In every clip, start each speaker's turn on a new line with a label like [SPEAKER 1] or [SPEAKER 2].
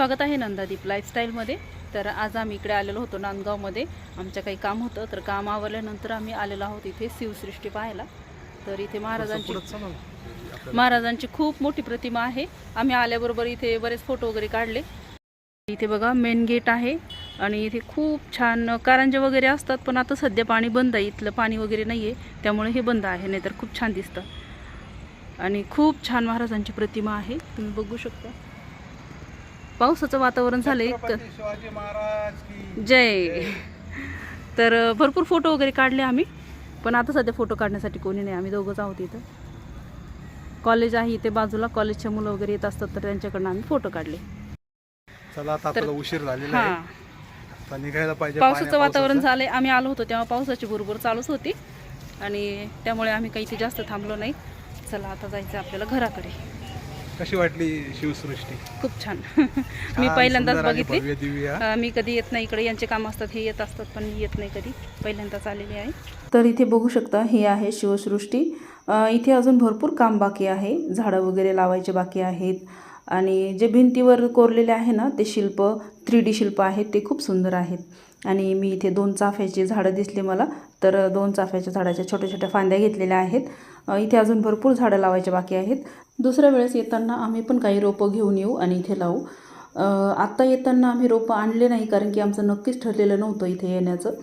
[SPEAKER 1] स्वागत आहे नंदादीप लाईफस्टाईलमध्ये तर आज आम्ही इकडे आलेलो होतो नांदगावमध्ये. आमचं काही काम होतं तर काम आवरल्यानंतर आम्ही आलेलो आहोत इथे शिवसृष्टी पाहायला. तर इथे महाराजांची महाराजांची खूप मोठी प्रतिमा आहे. आम्ही आल्याबरोबर इथे बरेच फोटो वगैरे काढले. इथे बघा मेन गेट आहे. आणि इथे खूप छान कारंजे वगैरे असतात पण आता सध्या पाणी बंद आहे. इथलं पाणी वगैरे नाही आहे त्यामुळे हे बंद आहे नाहीतर खूप छान दिसतं. आणि खूप छान महाराजांची प्रतिमा आहे. तुम्ही बघू शकता. पावसाचं वातावरण झालंय जय. तर भरपूर फोटो वगैरे काढले आम्ही. पण आता सध्या फोटो काढण्यासाठी कोणी नाही. आम्ही दोघंच आहोत इथं. कॉलेज आहे इथे बाजूला. कॉलेजच्या मुलं वगैरे येत असतात तर त्यांच्याकडनं आम्ही फोटो काढले.
[SPEAKER 2] चला आता आपल्याला उशीर झालेला
[SPEAKER 1] हां.
[SPEAKER 2] आहे निघायला पाहिजे
[SPEAKER 1] पावसाचं. वातावरण. झालंय. आम्ही आलो होतो तेव्हा पावसाची भुरभुर चालूच होती. आणि त्यामुळे आम्ही काही इथे जास्त थांबलो नाही. चला आता जायचं आपल्याला घराकडे.
[SPEAKER 2] कशी वाटली शिवसृष्टी?
[SPEAKER 1] खूप छान. मी पहिल्यांदाच बघितली. अ, मी कधी येत नाही इकडे. यांचे काम असतात हे येत असतात पण मी येत नाही कधी. पहिल्यांदाच आलेली आहे. तर इथे बघू शकता ही आहे शिवसृष्टी. अ, इथे अजून भरपूर काम बाकी आहे. झाडं वगैरे लावायचे बाकी आहेत. आणि जे भिंतीवर कोरलेले आहे ना ते शिल्प थ्री डी शिल्प आहेत ते खूप सुंदर आहेत. आणि मी इथे दोन चाफ्याची झाडं दिसली मला. तर दोन चाफ्याच्या झाडाच्या छोट्या छोट्या फांद्या घेतलेल्या आहेत. अ, इथे अजून भरपूर झाडं लावायचे बाकी आहेत. दुसऱ्या वेळेस येताना आम्ही पण काही रोपं घेऊन येऊ आणि इथे लावू. आत्ता येताना आम्ही रोपं आणले नाही कारण की आमचं नक्कीच ठरलेलं नव्हतं इथे येण्याचं.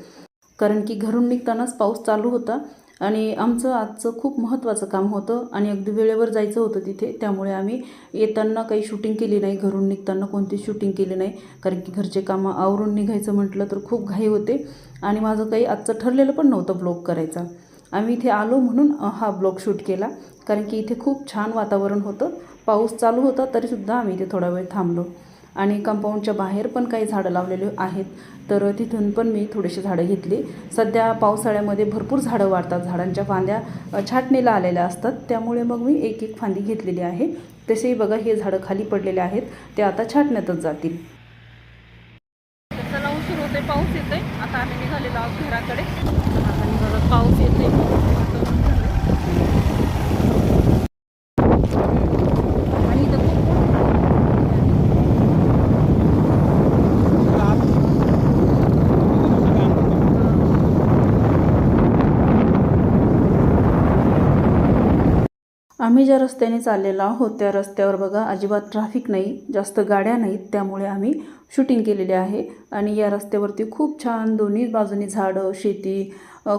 [SPEAKER 1] कारण की घरून निघतानाच पाऊस चालू होता आणि आमचं आजचं खूप महत्त्वाचं काम होतं आणि अगदी वेळेवर जायचं होतं तिथे. त्यामुळे आम्ही येताना काही शूटिंग केली नाही घरून निघताना कोणती शूटिंग केली नाही. कारण की घरचे कामं आवरून निघायचं म्हटलं तर खूप घाई होते आणि माझं काही आजचं ठरलेलं पण नव्हतं ब्लॉग करायचा. आम्ही इथे आलो म्हणून हा ब्लॉग शूट केला. कारण की इथे खूप छान वातावरण होतं. पाऊस चालू होता तरीसुद्धा आम्ही इथे थोडा वेळ थांबलो. आणि कंपाऊंडच्या बाहेर पण काही झाडं लावलेली आहेत. तर तिथून पण मी थोडीशी झाडं घेतली. सध्या पावसाळ्यामध्ये भरपूर झाडं वाढतात. झाडांच्या फांद्या छाटणीला आलेल्या असतात. त्यामुळे मग मी एक एक फांदी घेतलेली आहे. तसेही बघा हे झाडं खाली पडलेले आहेत. ते आता छाटण्यातच जातील. चला उशीर होते पाऊस येतोय. आता आम्ही निघालेलो आहोत घराकडे आता निघालो पाऊस येतोय आणि इथं खूप आम्ही ज्या रस्त्याने चाललेलो आहोत त्या रस्त्यावर बघा अजिबात ट्रॅफिक नाही जास्त गाड्या नाहीत. त्यामुळे आम्ही शूटिंग केलेली आहे. आणि या रस्त्यावरती खूप छान दोन्ही बाजूनी झाडं शेती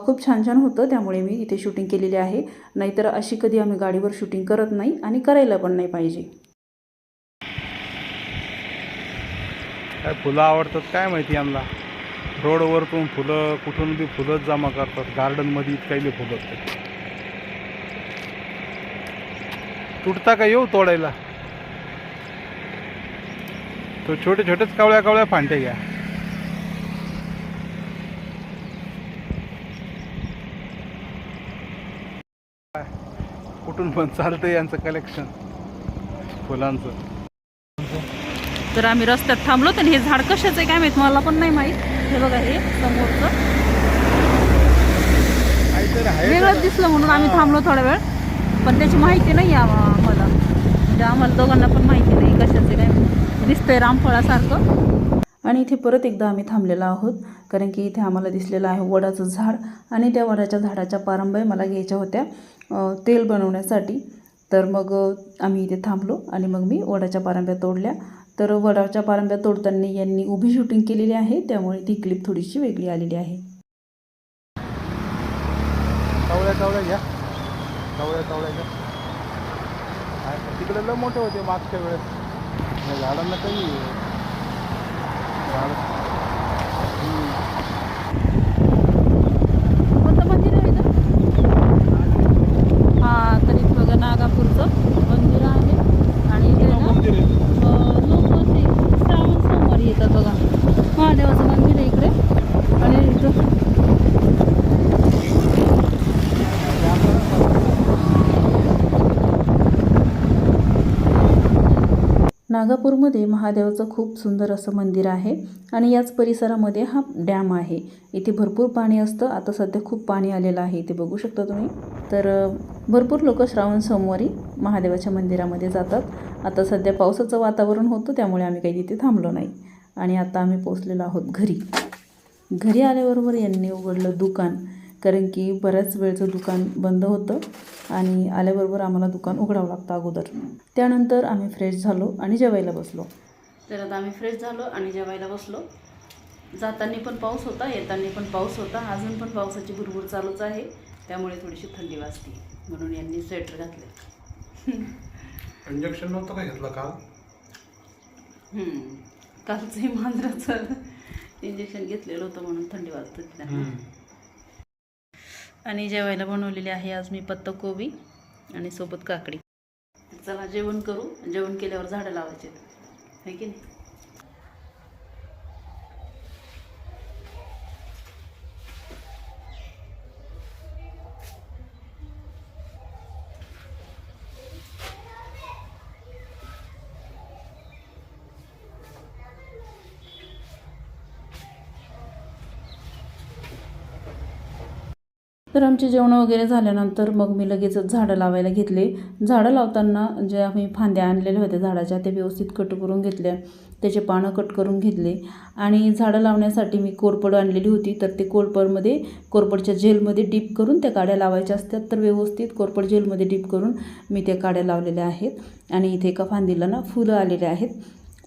[SPEAKER 1] खूप छान छान होतं. त्यामुळे मी इथे शूटिंग केलेली आहे. नाहीतर अशी कधी आम्ही गाडीवर शूटिंग करत नाही आणि करायला पण नाही पाहिजे.
[SPEAKER 2] काय फुलं आवडतात काय माहिती यांना रोडवरतून फुलं कुठून बी फुलंच जमा करतात. गार्डनमध्ये इतकायले फुलं असतात. तुटता का येऊ तोडायला? तो छोटे छोटेच कावळ्या कावळ्या फांटे घ्या? कुठून पण चालतंय यांचं कलेक्शन फुलांचं.
[SPEAKER 1] तर आम्ही रस्त्यात थांबलो तर हे झाड कशाचं आहे काय माहीत? मला पण नाही माहीत. हे बघा हे समोरचं. वेगळंच दिसलं म्हणून आम्ही थांबलो थोडा वेळ. पण त्याची माहिती नाही आम- आम्हाला. म्हणजे आम्हाला दोघांना पण माहिती नाही कशाचं काय. दिसतंय रामफळासारखं. आणि इथे परत एकदा आम्ही थांबलेलो आहोत. कारण की इथे आम्हाला दिसलेलं आहे वडाचं झाड. आणि त्या वडाच्या झाडाच्या पारंब्या मला घ्यायच्या होत्या तेल बनवण्यासाठी. तर मग आम्ही इथे थांबलो आणि मग मी वडाच्या पारंब्या तोडल्या. तर वडाच्या पारंब्या तोडताना यांनी उभी शूटिंग केलेली आहे. त्यामुळे ती क्लिप थोडीशी वेगळी आलेली आहे.
[SPEAKER 2] कावळ्या कावळ्या आहे, तिकडे लय मोठे होते मागच्या वेळेस. झाडांना काही झाड हम्म.
[SPEAKER 1] कोणतं मंदिर आहे इथं? हा तर इथे बघा नागापूरचं मंदिर आहे आणि इथे ना
[SPEAKER 2] मंदिर आहे.
[SPEAKER 1] लोक ते श्रावण सोमवारी येतात बघा महादेवाचं मंदिर आहे इकडे आणि इथं नागापूरमध्ये महादेवाचं खूप सुंदर असं मंदिर आहे आणि याच परिसरामध्ये हा डॅम आहे. इथे भरपूर पाणी असतं. आता सध्या खूप पाणी आलेलं आहे. इथे बघू शकता तुम्ही. तर भरपूर लोक श्रावण सोमवारी महादेवाच्या मंदिरामध्ये जातात. आता सध्या पावसाचं वातावरण होतं त्यामुळे आम्ही काही तिथे थांबलो नाही. आणि आता आम्ही पोचलेलो आहोत घरी. घरी आल्याबरोबर यांनी उघडलं दुकान. कारण की बऱ्याच वेळचं दुकान बंद होतं आणि आल्याबरोबर आम्हाला दुकान उघडावं लागतं अगोदर. त्यानंतर आम्ही फ्रेश झालो आणि जेवायला बसलो. तर आता आम्ही फ्रेश झालो आणि जेवायला बसलो. जाताना पण पाऊस होता येताना पण पाऊस होता. अजून पण पावसाची भुरभुर चालूच आहे. त्यामुळे थोडीशी थंडी वाजते. म्हणून यांनी स्वेटर घातले.
[SPEAKER 2] इंजेक्शन नव्हतं का घेतलं काल.
[SPEAKER 1] कालचंही मांजराचं इंजेक्शन घेतलेलं होतं म्हणून थंडी वाजत. आणि जेवायला बनवलेली आहे आज मी पत्ताकोबी आणि सोबत काकडी. चला जेवण करू. जेवण केल्यावर झाडं लावायचे आहे की नाही? तर आमचे जेवणं वगैरे झाल्यानंतर मग मी लगेचच झाडं लावायला घेतले. झाडं लावताना जे आम्ही फांद्या आणलेल्या होत्या झाडाच्या ते व्यवस्थित कट करून घेतल्या. त्याचे पानं कट करून घेतले. आणि झाडं लावण्यासाठी मी कोरपड आणलेली होती. तर ते कोरपडमध्ये कोरपडच्या जेलमध्ये डीप करून त्या काड्या लावायच्या असतात. तर व्यवस्थित कोरपड जेलमध्ये डीप करून मी त्या काड्या लावलेल्या आहेत. आणि इथे एका फांदीला ना फुलं आलेले आहेत.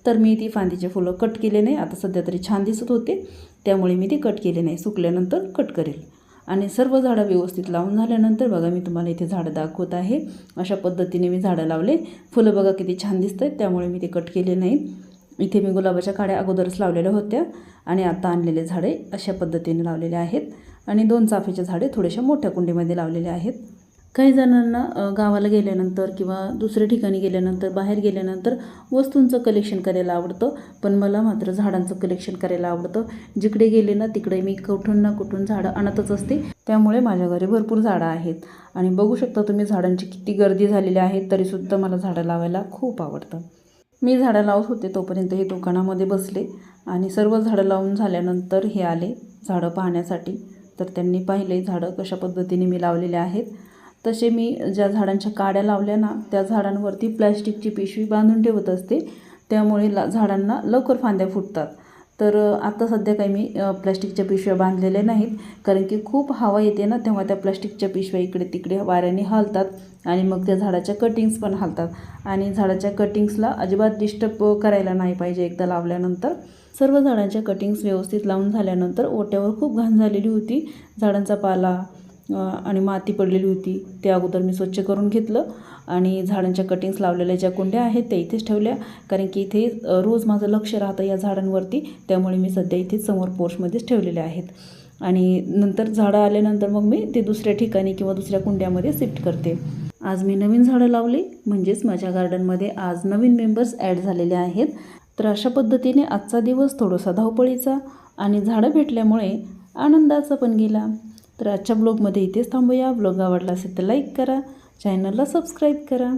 [SPEAKER 1] तर मी ती फांदीचे फुलं कट केले नाही. आता सध्या तरी छान दिसत होते. त्यामुळे मी ते कट केले नाही. सुकल्यानंतर कट करेल. आणि सर्व झाडं व्यवस्थित लावून झाल्यानंतर बघा मी तुम्हाला इथे झाडं दाखवत आहे. अशा पद्धतीने मी झाडं लावले. फुलं बघा किती छान दिसत आहेत त्यामुळे मी ते कट केले नाहीत इथे मी गुलाबाच्या काड्या अगोदरच लावलेल्या होत्या आणि आता आणलेले झाडे अशा पद्धतीने लावलेले आहेत. आणि दोन चाफ्याचे झाडे थोड्याशा मोठ्या कुंडीमध्ये लावलेले आहेत. काही जणांना गावाला गेल्यानंतर किंवा दुसऱ्या ठिकाणी गेल्यानंतर बाहेर गेल्यानंतर वस्तूंचं कलेक्शन करायला आवडतं. पण मला मात्र झाडांचं कलेक्शन करायला आवडतं. जिकडे गेले ना तिकडे मी कुठून ना कुठून झाडं आणतच असते. त्यामुळे माझ्या घरी भरपूर झाडं आहेत. आणि बघू शकता तुम्ही झाडांची किती गर्दी झालेली आहे तरीसुद्धा मला झाडं लावायला खूप आवडतं. मी झाडं लावत होते तोपर्यंत हे दुकानामध्ये बसले. आणि सर्व झाडं लावून झाल्यानंतर हे आले झाडं पाहण्यासाठी. तर त्यांनी पाहिले झाडं कशा पद्धतीने मी लावलेले आहेत. तसे मी ज्या झाडांच्या काड्या लावल्या ना त्या झाडांवरती प्लॅस्टिकची पिशवी बांधून ठेवत असते. त्यामुळे ला झाडांना लवकर फांद्या फुटतात. तर आता सध्या काही मी प्लॅस्टिकच्या पिशव्या बांधलेल्या नाहीत. कारण की खूप हवा येते ना तेव्हा त्या प्लॅस्टिकच्या पिशव्या इकडे तिकडे वाऱ्याने हलतात आणि मग त्या झाडाच्या कटिंग्स पण हलतात. आणि झाडाच्या कटिंग्सला अजिबात डिस्टर्ब करायला नाही पाहिजे एकदा लावल्यानंतर. सर्व झाडांच्या कटिंग्स व्यवस्थित लावून झाल्यानंतर ओट्यावर खूप घाण झालेली होती. झाडांचा पाला आणि माती पडलेली होती. ते अगोदर मी स्वच्छ करून घेतलं आणि झाडांच्या कटिंग्स लावलेल्या ज्या कुंड्या आहेत त्या इथेच ठेवल्या. कारण की इथे रोज माझं लक्ष राहतं या झाडांवरती. त्यामुळे मी सध्या इथेच समोर पोर्शमध्येच ठेवलेले आहेत. आणि नंतर झाडं आल्यानंतर मग मी ते दुसऱ्या ठिकाणी किंवा दुसऱ्या कुंड्यामध्ये शिफ्ट करते. आज मी नवीन झाडं लावली. म्हणजेच माझ्या गार्डनमध्ये आज नवीन मेंबर्स ॲड झालेले आहेत. तर अशा पद्धतीने आजचा दिवस थोडासा धावपळीचा आणि झाडं भेटल्यामुळे आनंदाचा पण गेला. तर आजच्या ब्लॉगमध्ये इथेच थांबूया. ब्लॉग आवडला असेल तर लाईक करा. चॅनलला सबस्क्राईब करा.